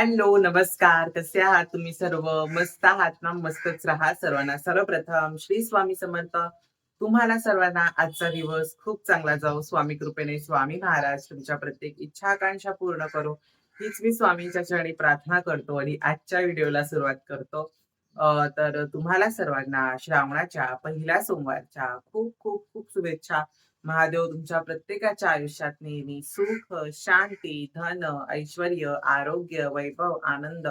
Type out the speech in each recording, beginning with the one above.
Hello नमस्कार. कसे आहात तुम्ही सर्व? मस्त आहात ना? मस्तच राहा सर्वांना. सर्वप्रथम श्री स्वामी समर्थ. तुम्हाला सर्वांना आजचा दिवस खूप चांगला जाऊ स्वामी कृपेने स्वामी महाराज तुमच्या प्रत्येक इच्छा आकांक्षा पूर्ण करो. हीच मी स्वामींच्या चरणी प्रार्थना करतो आणि आजच्या व्हिडिओला सुरुवात करतो. तर तुम्हाला सर्वांना श्रावणाच्या पहिल्या सोमवारच्या खूप खूप खूप शुभेच्छा. महादेव तुमच्या प्रत्येकाच्या आयुष्यात नेहमी सुख शांती धन ऐश्वर आरोग्य वैभव आनंद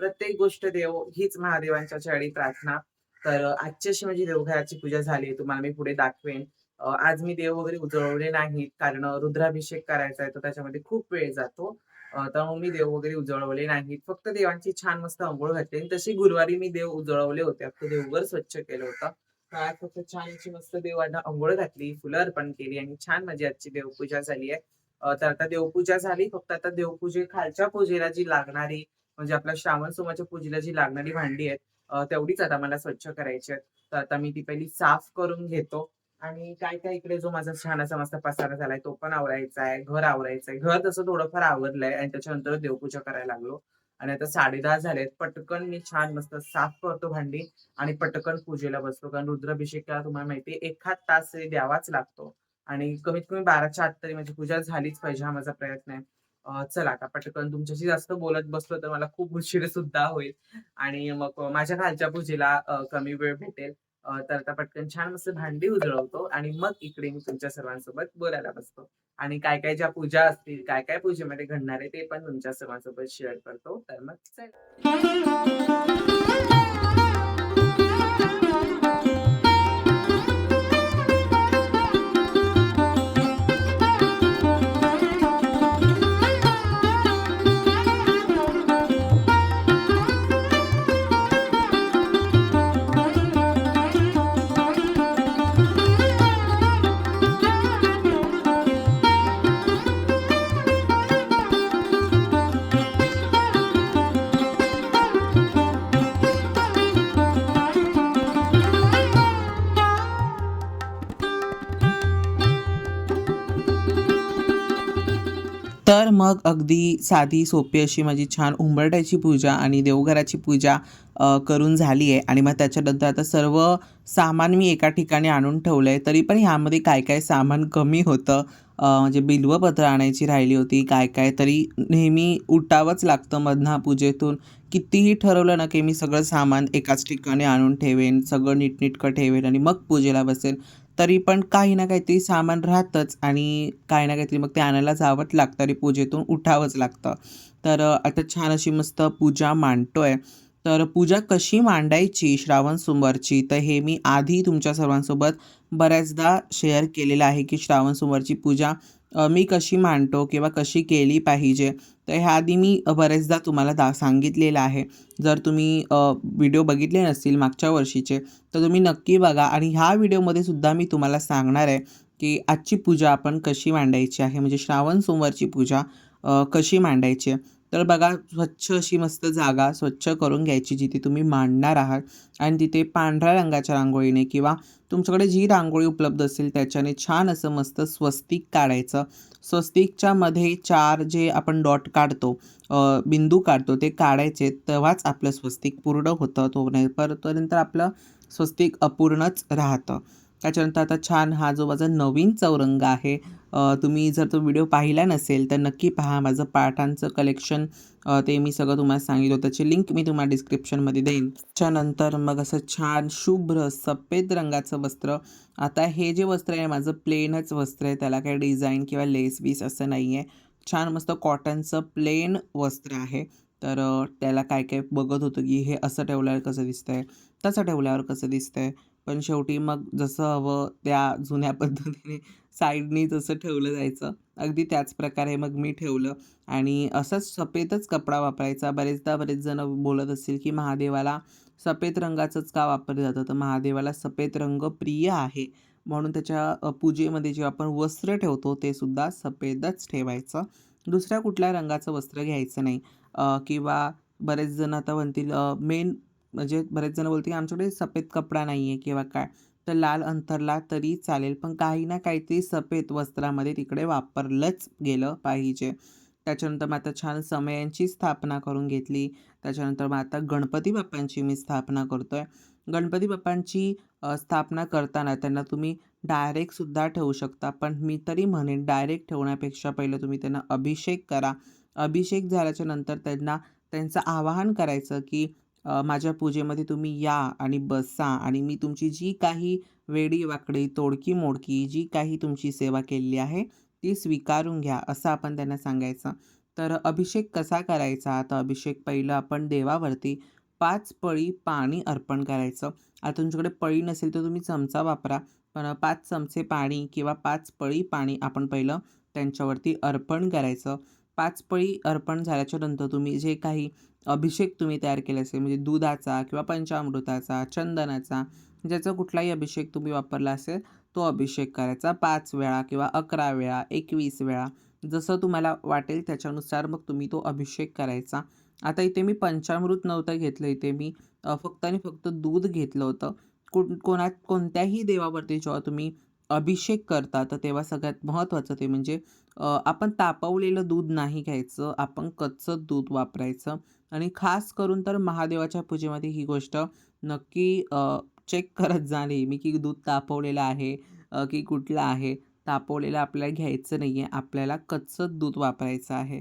प्रत्येक गोष्ट देव हीच महादेवांच्या चरणी प्रार्थना. तर आजची अशी माझी देवघराची पूजा झाली तुम्हाला मी पुढे दाखवेन. आज मी देव वगैरे उजळवले नाहीत कारण रुद्राभिषेक करायचा आहे तो त्याच्यामध्ये खूप वेळ जातो. तर त्यामुळे मी देव वगैरे उजळवले नाहीत. फक्त देवांची छान मस्त आंघोळ घातली तशी गुरुवारी मी देव उजळवले होते. अख्खं देवघर स्वच्छ केलं होतं. आज फक्त छान मस्त देवांना आंघोळ घातली फुलं अर्पण केली आणि छान माझी आजची देवपूजा झाली आहे. तर आता देवपूजा झाली फक्त आता देवपूजे खालच्या पूजेला जी लागणारी म्हणजे आपल्या श्रावण सोमाच्या पूजेला जी लागणारी भांडी आहेत तेवढीच आता मला स्वच्छ करायची आहेत. तर आता मी ती पहिली साफ करून घेतो आणि काय काय इकडे जो माझा छान असा मस्त पसारा झालाय तो पण आवरायचा आहे घर आवरायचं आहे. घर तसं थोडंफार आवरलंय आणि त्याच्यानंतर देवपूजा करायला लागलो. आणि आता साडेदहा झालेत. पटकन मी छान मस्त साफ करतो भांडी आणि पटकन पूजेला बसतो. कारण रुद्राभिषेकाला तुम्हाला माहिती एखाद तास तरी द्यावाच लागतो. आणि कमीत कमी बाराच्या आत तरी माझी पूजा झालीच पाहिजे हा माझा प्रयत्न आहे. चला आता पटकन तुमच्याशी जास्त बोलत बसलो तर मला खूप उशीर सुद्धा होईल. आणि मग माझ्या खालच्या पूजेला कमी वेळ भेटेल. तर आता पटकन छान मस्त भांडी उजळवतो आणि मग इकडे मी तुमच्या सर्वांसोबत बोलायला बसतो. आणि काय काय ज्या पूजा असतील काय काय पूजेमध्ये घडणार आहे ते पण तुमच्या सर्वांसोबत शेअर करतो. तर मग चला. तर मग अगदी साधी सोपी अशी माझी छान उंबरट्याची पूजा आणि देवघराची पूजा करून झाली आहे. आणि मग त्याच्यानंतर आता सर्व सामान मी एका ठिकाणी आणून ठेवलं आहे तरी पण ह्यामध्ये काय काय सामान कमी होतं? म्हणजे बिल्वपत्र आणायची राहिली होती. काय काय तरी नेहमी उठावंच लागतं मधना पूजेतून. कितीही ठरवलं ना की मी सगळं सामान एकाच ठिकाणी आणून ठेवेन सगळं नीटनीटकं ठेवेन आणि मग पूजेला बसेन. तरी पण काही ना काहीतरी सामान राहतंच आणि काही ना काहीतरी मग ते आणायला जावंच लागतं. आणि पूजेतून उठावंच लागतं. तर आता छान अशी मस्त पूजा मांडतोय. तर पूजा कशी मांडायची श्रावण सोमवारची? तर हे मी आधी तुमच्या सर्वांसोबत बऱ्याचदा शेअर केलेलं आहे की श्रावण सोमवारची पूजा मी कशी मांडतो किंवा कशी केली पाहिजे तर ह्या आधी मी बरेचदा तुम्हाला दा सांगितलेलं आहे. जर तुम्ही व्हिडिओ बघितले नसतील मागच्या वर्षीचे तर तुम्ही नक्की बघा आणि ह्या व्हिडिओमध्ये सुद्धा मी तुम्हाला सांगणार आहे की आजची पूजा आपण कशी मांडायची आहे. म्हणजे श्रावण सोमवारची पूजा कशी मांडायची आहे. तर बघा स्वच्छ अशी मस्त जागा स्वच्छ करून घ्यायची जिथे तुम्ही मांडणार आहात आणि तिथे पांढऱ्या रंगाच्या रांगोळीने किंवा तुमच्याकडे जी रांगोळी उपलब्ध असेल त्याच्याने छान असं मस्त स्वस्तिक काढायचं. स्वस्तिकच्या मध्ये चार जे आपण डॉट काढतो बिंदू काढतो ते काढायचे तेव्हाच आपलं स्वस्तिक पूर्ण होतं. तो नाही परतनंतर आपलं स्वस्तिक अपूर्णच राहतं. त्याच्यानंतर आता छान हा जो माझा नवीन चौरंग आहे तुम्ही जर तो व्हिडिओ पाहिला नसेल तर नक्की पहा माझं पाठांचं कलेक्शन ते मी सगळं तुम्हाला सांगितलं त्याची लिंक मी तुम्हाला डिस्क्रिप्शनमध्ये देईन. त्याच्यानंतर मग असं छान शुभ्र सफेद रंगाचं वस्त्र. आता हे जे वस्त्र आहे माझं प्लेनच वस्त्र आहे. त्याला काही डिझाईन किंवा लेस बीस असं नाही आहे छान मस्त कॉटनचं प्लेन वस्त्र आहे. तर त्याला काय काय बघत होतं की हे असं ठेवल्यावर कसं दिसतंय? तसं ठेवल्यावर कसं दिसतंय? पण शेवटी मग जसं हवं त्या जुन्या पद्धतीने साईडनी जसं ठेवलं जायचं अगदी त्याच प्रकारे मग मी ठेवलं. आणि असंच सफेदच कपडा वापरायचा. बरेचदा बरेच जण बोलत असतील की महादेवाला सफेद रंगाचंच का वापरलं जातं? तर महादेवाला सफेद रंग प्रिय आहे. म्हणून त्याच्या पूजेमध्ये जे आपण वस्त्र ठेवतो ते सुद्धा सफेदच ठेवायचं. दुसऱ्या कुठल्या रंगाचं वस्त्र घ्यायचं नाही. किंवा बरेच जण आता म्हणतील मेन म्हणजे बरेच जण बोलते की आमच्याकडे सफेद कपडा नाही आहे किंवा काय. तर लाल अंथरला तरी चालेल पण काही ना काहीतरी सफेद वस्त्रामध्ये तिकडे वापरलंच गेलं पाहिजे. त्याच्यानंतर मग आता छान समयांची स्थापना करून घेतली. त्याच्यानंतर मग आता गणपती बाप्पांची मी स्थापना करतो आहे गणपती बाप्पांची स्थापना करताना त्यांना तुम्ही डायरेक्टसुद्धा ठेवू शकता. पण मी तरी म्हणेन डायरेक्ट ठेवण्यापेक्षा पहिलं तुम्ही त्यांना अभिषेक करा. अभिषेक झाल्याच्यानंतर त्यांना त्यांचं आवाहन करायचं की माझ्या पूजेमध्ये तुम्ही या आणि बसा आणि मी तुमची जी काही वेडी वाकडी तोडकी मोडकी जी काही तुमची सेवा केलेली आहे ती स्वीकारून घ्या असं आपण त्यांना सांगायचं. तर अभिषेक कसा करायचा? तर अभिषेक पहिलं आपण देवावरती पाच पळी पाणी अर्पण करायचं. आता तुमच्याकडे पळी नसेल तर तुम्ही चमचा वापरा पण पाच चमचे पाणी किंवा पाच पळी पाणी आपण पहिलं त्यांच्यावरती अर्पण करायचं. पाच पळी अर्पण झाल्याच्यानंतर तुम्ही जे काही अभिषेक तुम्ही तयार केले असेल म्हणजे दुधाचा किंवा पंचामृताचा चंदनाचा ज्याचा कुठलाही अभिषेक तुम्ही वापरला असेल तो अभिषेक करायचा पाच वेळा किंवा अकरा वेळा एकवीस वेळा. जसं तुम्हाला वाटेल त्याच्यानुसार मग तुम्ही तो अभिषेक करायचा. आता इथे मी पंचामृत नव्हतं घेतलं इथे मी फक्त आणि फक्त दूध घेतलं होतं. कोण कोणात कोणत्याही देवावरती जेव्हा तुम्ही अभिषेक करता तर तेव्हा सगळ्यात महत्त्वाचं ते म्हणजे आपण तापवलेलं दूध नाही घ्यायचं आपण कच्चं दूध वापरायचं. आणि खास करून तर महादेवाच्या पूजेमध्ये ही गोष्ट नक्की चेक करत जा नेहमी की दूध तापवलेलं आहे की कुठलं आहे? तापवलेलं आपल्याला घ्यायचं नाही आहे आपल्याला कच्चं दूध वापरायचं आहे.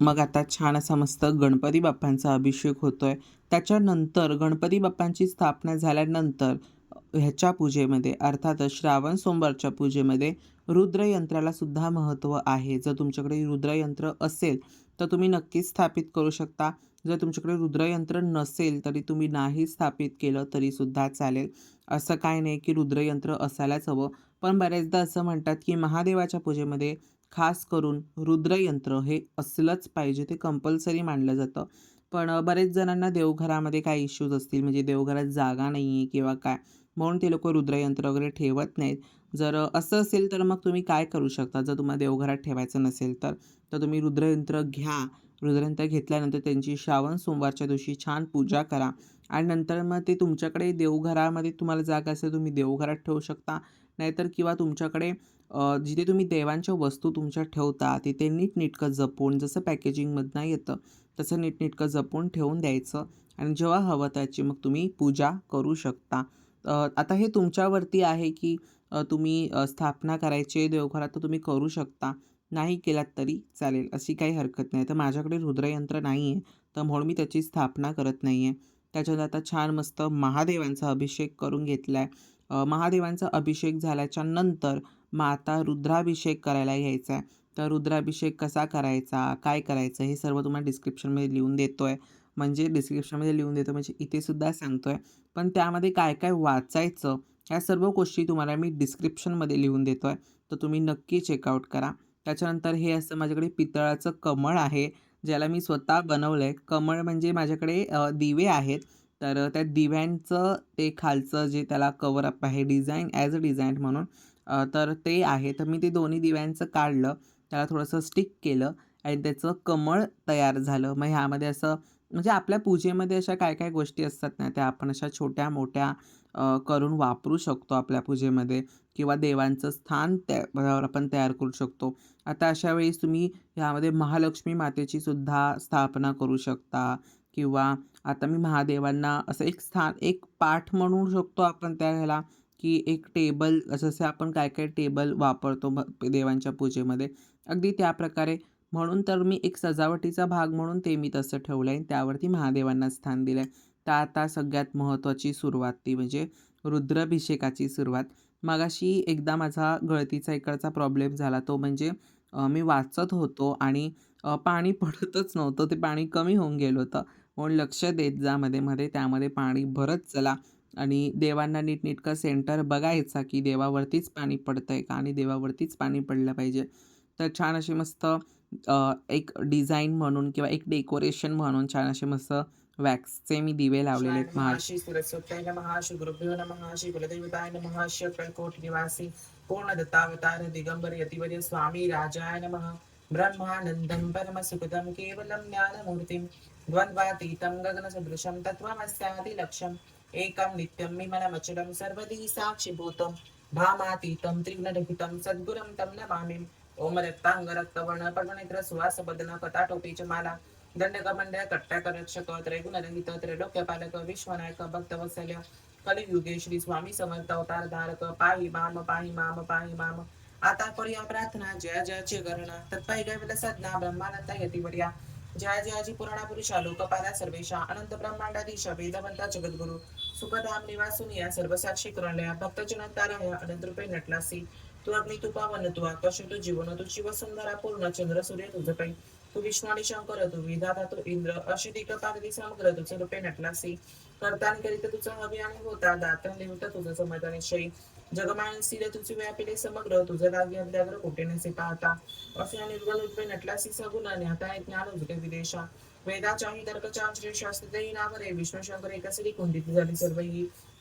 मग आता छान असा मस्त गणपती बाप्पांचा अभिषेक होतो आहे त्याच्यानंतर गणपती बाप्पांची स्थापना झाल्यानंतर ह्याच्या पूजेमध्ये अर्थातच श्रावण सोमवारच्या पूजेमध्ये रुद्रयंत्राला सुद्धा महत्त्व आहे. जर तुमच्याकडे रुद्रयंत्र असेल तर तुम्ही नक्कीच स्थापित करू शकता. जर तुमच्याकडे रुद्रयंत्र नसेल तरी तुम्ही नाही स्थापित केलं तरीसुद्धा चालेल. असं काय नाही की रुद्रयंत्र असायलाच हवं. पण बऱ्याचदा असं म्हणतात की महादेवाच्या पूजेमध्ये खास करून रुद्रयंत्र हे असलंच पाहिजे ते कंपल्सरी मानलं जातं. पण बरेच जणांना देवघरामध्ये काय इश्यूज असतील म्हणजे देवघरात जागा नाही आहे किंवा काय म्हणून ते लोक रुद्रयंत्र वगैरे ठेवत नाहीत. जर असं असेल तर मग तुम्ही काय करू शकता? जर तुम्हाला देवघरात ठेवायचं नसेल तर तर तुम्ही रुद्रयंत्र घ्या. रुद्रयंत्र घेतल्यानंतर त्यांची श्रावण सोमवारच्या दिवशी छान पूजा करा. आणि नंतर मग ते तुमच्याकडे देवघरामध्ये तुम्हाला जागा असेल तुम्ही देवघरात ठेवू शकता. नाहीतर किंवा तुमच्याकडे जिथे तुम्ही देवांच्या वस्तू तुमच्या ठेवता तिथे नीटनेटकं जपून जसं पॅकेजिंगमधनं येतं तसं नीटनेटकं जपून ठेवून द्यायचं. आणि जेव्हा हवं त्याची मग तुम्ही पूजा करू शकता. आता हे तुमच्यावरती आहे की तुम्ही स्थापना करायची आहे देवघरात तर तुम्ही करू शकता. नाही केलात तरी चालेल अशी काही हरकत नाही. तर माझ्याकडे रुद्रयंत्र नाही आहे तर म्हणून मी त्याची स्थापना करत नाही आहे त्याच्यात आता छान मस्त महादेवांचा अभिषेक करून घेतला आहे महादेवांचा अभिषेक झाल्याच्यानंतर मग आता रुद्राभिषेक करायला घ्यायचा आहे तर रुद्राभिषेक कसा करायचा काय करायचं हे सर्व तुम्हाला डिस्क्रिप्शनमध्ये लिहून देतो आहे म्हणजे डिस्क्रिप्शनमध्ये लिहून देतो म्हणजे इथे सुद्धा सांगतो आहे पण त्यामध्ये काय काय वाचायचं ह्या सर्व गोष्टी तुम्हाला मी डिस्क्रिप्शनमध्ये लिहून देतो आहे तर तुम्ही नक्की चेकआउट करा. त्याच्यानंतर हे असं माझ्याकडे पितळाचं कमळ आहे ज्याला मी स्वतः बनवलं आहे कमळ म्हणजे माझ्याकडे दिवे आहेत. तर त्या दिव्यांचं ते खालचं जे त्याला कवरअप आहे डिझाईन ॲज अ डिझाईन म्हणून तर ते आहे. तर मी ते दोन्ही दिव्यांचं काढलं. त्याला थोडंसं स्टिक केलं आणि त्याचं कमळ तयार झालं. मग ह्यामध्ये असं म्हणजे आपल्या पूजेमध्ये अशा काय काय गोष्टी असतात ना त्या आपण अशा छोट्या मोठ्या करून वापरू शकतो आपल्या पूजेमध्ये किंवा देवांचं स्थान त्या आपण तयार करू शकतो. आता अशा वेळेस तुम्ही ह्यामध्ये महालक्ष्मी मातेची सुद्धा स्थापना करू शकता किंवा आता मी महादेवांना असं एक स्थान एक पाठ म्हणू शकतो आपण त्या ह्याला की एक टेबल जसे आपण काय काय टेबल वापरतो भ- देवांच्या पूजेमध्ये. अगदी त्या प्रकारे म्हणून तर मी एक सजावटीचा भाग म्हणून ते मी तसं ठेवलं आहे त्यावरती महादेवांना स्थान दिलं आहे तर आता सगळ्यात महत्त्वाची सुरुवात ती म्हणजे रुद्राभिषेकाची सुरुवात. मगाशी एकदा माझा गळतीचा इकडचा प्रॉब्लेम झाला. तो म्हणजे मी वाचत होतो आणि पाणी पडतच नव्हतं. ते पाणी कमी होऊन गेलं होतं. म्हणून लक्ष देत जा मध्ये मध्ये. त्यामध्ये पाणी भरत चला. आणि देवांना नीटनेटकं सेंटर बघायचा की देवावरतीच पाणी पडतं आहे का? आणि देवावरतीच पाणी पडलं पाहिजे. तर छान असे मस्त एक डिझाईन म्हणून किंवा एक डेकोरेशन म्हणून छान असे मस्त वॅक्सचे मी दिवे लावलेले आहेत महा श्री सुरस्वत्याय नमः श्री गुरुभ्यो नमः श्री कुलदेवताय नमः श्री अक्कलकोट निवासी पूर्ण दत्तावतार दिगंबर यतिवर्य स्वामी राजाय नमः। ब्रह्मानन्दं परमसुखदं केवलं ज्ञानमूर्तिं द्वन्द्वातीतं गगनसदृशं तत्त्वमस्यादिलक्ष्यम् एकं नित्यं विमलमचलं सर्वदी साक्षिभूतं भामातीतं त्रिगुणरहितं सद्गुरं तं नमामि। ओम रक्तांग रक्तवर्ण पर्वनेत्र सुवास बदन कथा टोपीच माला. दंडकमंडळ कट्टाक रक्षक त्रैगुणरहित त्रैलोक्यपालक विश्वनायक भक्तवत्सल्य कलियुगे श्री स्वामी समर्थ अवतार धारक. पाही माम पाही माम पाही माम. आता करूया प्रार्थना. जय जयचे गणना तत्पाई गैवल सदना ब्रह्मानंद यती वर्या जय जयाजी पुराणा पुरुषा लोकपाला सर्वेशा. अनंत ब्रह्मांडाधीश वेदवंता जगद्गुरु. सुखधाम निवासून या सर्वसाक्षी करणल्या भक्तजनतारा अनंत रूपे नटलासी. तू अग्नी तू पावन तू आकाश तू जीवन तू शिव सुंदरा पूर्ण चंद्र सूर्य तुझ पै तू विष्णू आणि शंकर तू विधाता तू इंद्र अशी दिगपागदी समग्र तुझे रूपे नटलासी करतान करीत तुझा हवी आणि होता दातन लिहित तुझं समाधान निश्चयी जगमान स्थिर तुझे व्यापिले समग्र तुझं लागे अभ्याग्र कुठे नसे पाहता. असे निर्गुण रूपे नटलासी सगुण आणि आता ज्ञान उजके विदेशा वेदाच्याही तर्कच्या श्री शास्त्रदेही नावरे विष्णू शंकर एकसरी कुंडित झाली सर्व ही.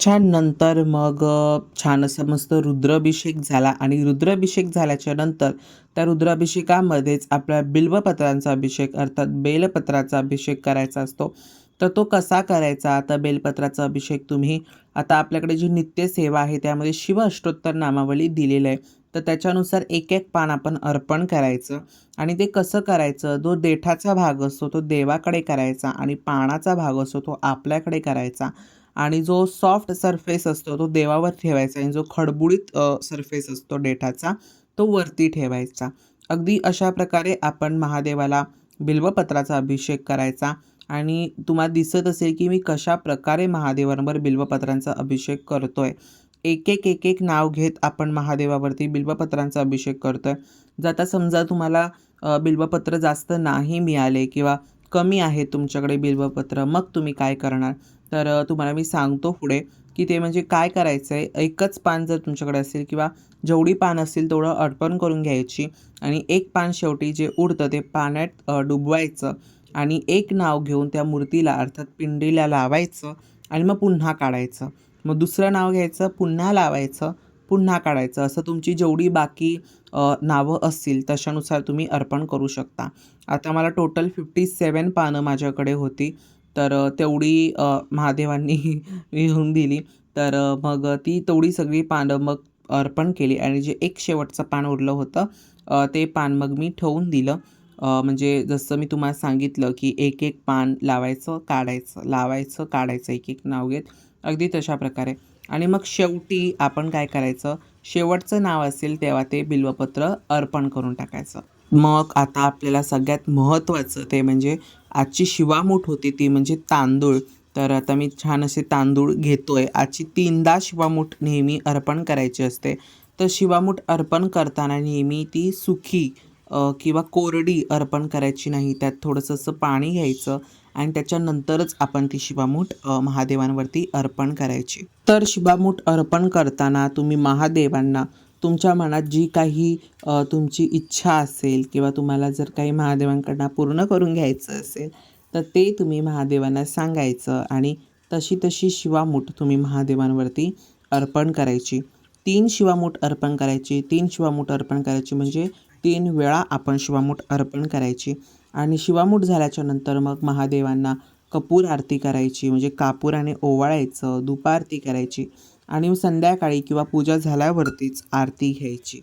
छान नंतर मग अ, छान असं मस्त रुद्राभिषेक झाला आणि रुद्राभिषेक झाल्याच्यानंतर त्या रुद्राभिषेकामध्येच आपल्या बिल्वपत्रांचा अभिषेक अर्थात बेलपत्राचा अभिषेक करायचा असतो. तर तो कसा करायचा? तर बेलपत्राचा अभिषेक तुम्ही आता आपल्याकडे जी नित्यसेवा आहे त्यामध्ये शिव अष्टोत्तर नामावली दिलेलं आहे. तर त्याच्यानुसार एक एक पान आपण अर्पण करायचं आणि ते कसं करायचं? जो देठाचा भाग असतो तो देवाकडे करायचा आणि पानाचा भाग असतो तो आपल्याकडे करायचा. आणि जो सॉफ्ट सरफेस असतो तो देवावर ठेवायचा आणि जो खडबुडीत सरफेस असतो डेटाचा तो वरती ठेवायचा. अगदी अशा प्रकारे आपण महादेवाला बिल्वपत्राचा अभिषेक करायचा आणि तुम्हाला दिसत असेल की मी कशा प्रकारे महादेवांवर बिल्वपत्रांचा अभिषेक करतो आहे एक एक एक एक नाव घेत आपण महादेवावरती बिल्वपत्रांचा अभिषेक करतोय. जर आता समजा तुम्हाला बिल्वपत्र जास्त नाही मिळाले किंवा कमी आहे तुमच्याकडे बिल्वपत्र मग तुम्ही काय करणार? तर तुम्हाला मी सांगतो पुढे की ते म्हणजे काय करायचं आहे एकच पान जर तुमच्याकडे असेल किंवा जेवढी पान असतील तेवढं अर्पण करून घ्यायची आणि एक पान शेवटी जे उडतं ते पाण्यात डुबवायचं आणि एक नाव घेऊन त्या मूर्तीला अर्थात पिंडीला लावायचं आणि मग पुन्हा काढायचं. मग दुसरं नाव घ्यायचं पुन्हा लावायचं पुन्हा काढायचं. असं तुमची जेवढी बाकी नावं असतील तशानुसार तुम्ही अर्पण करू शकता. आता मला टोटल फिफ्टी सेवन पानं माझ्याकडे होती. तर तेवढी महादेवांनी लिहून दिली. तर मग ती तेवढी सगळी पानं मग अर्पण केली आणि जे एक शेवटचं पान उरलं होतं ते पान मग मी ठेवून दिलं. म्हणजे जसं मी तुम्हाला सांगितलं की एक एक पान लावायचं काढायचं लावायचं काढायचं एक एक नाव घेत. अगदी तशा प्रकारे. आणि मग शेवटी आपण काय करायचं? शेवटचं नाव असेल तेव्हा ते बिल्वपत्र अर्पण करून टाकायचं. मग आता आपल्याला सगळ्यात महत्त्वाचं ते म्हणजे आजची शिवामूठ होती ती म्हणजे तांदूळ. तर आता मी छान असे तांदूळ घेतो आहे आजची तीनदा शिवामूठ नेहमी अर्पण करायची असते. तर शिवामूठ अर्पण करताना नेहमी ती सुखी किंवा कोरडी अर्पण करायची नाही. त्यात थोडंसं असं पाणी घ्यायचं आणि त्याच्यानंतरच आपण ती शिवामूठ महादेवांवरती अर्पण करायची. तर शिवामूठ अर्पण करताना तुम्ही महादेवांना तुमच्या मनात जी काही तुमची इच्छा असेल किंवा तुम्हाला जर काही महादेवांकडनं पूर्ण करून घ्यायचं असेल तर ते तुम्ही महादेवांना सांगायचं आणि तशी तशी शिवामूठ तुम्ही महादेवांवरती अर्पण करायची. तीन शिवामूठ अर्पण करायची. तीन शिवामूठ अर्पण करायची म्हणजे तीन वेळा आपण शिवामूठ अर्पण करायची. आणि शिवामूठ झाल्याच्यानंतर मग महादेवांना कपूर आरती करायची म्हणजे कापूराने ओवाळायचं दुपारती करायची. आणि संध्याकाळी किंवा पूजा झाल्यावरतीच आरती घ्यायची.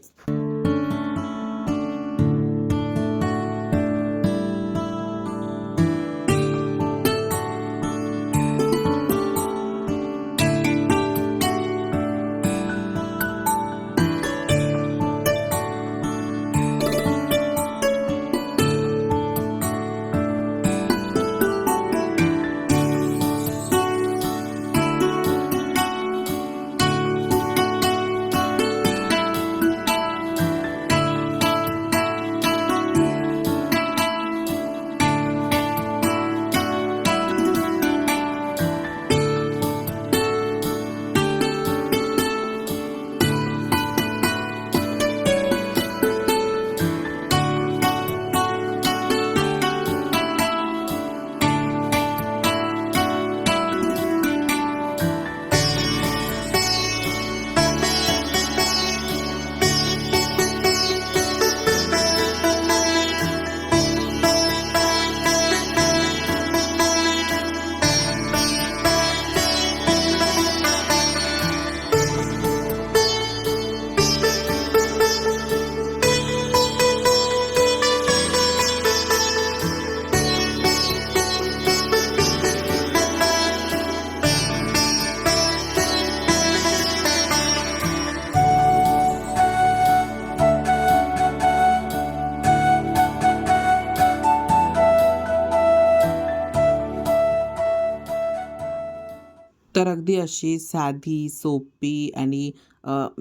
तर अगदी अशी साधी, सोपी आणि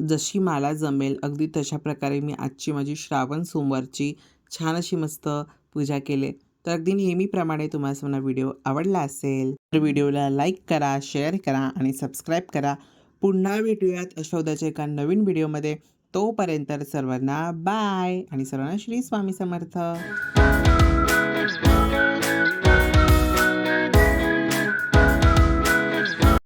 जशी मला जमेल अगदी तशा प्रकारे मी आजची माझी श्रावण सोमवारची छान अशी मस्त पूजा केली. तर अगदी नेहमीप्रमाणे तुम्हाला मला व्हिडिओ आवडला असेल, तर व्हिडिओला लाईक करा, शेअर करा आणि सबस्क्राईब करा. पुन्हा भेटूयात अशोदाच्या एका नवीन व्हिडिओमध्ये. तोपर्यंत सर्वांना बाय आणि सर्वांना श्री स्वामी समर्थ.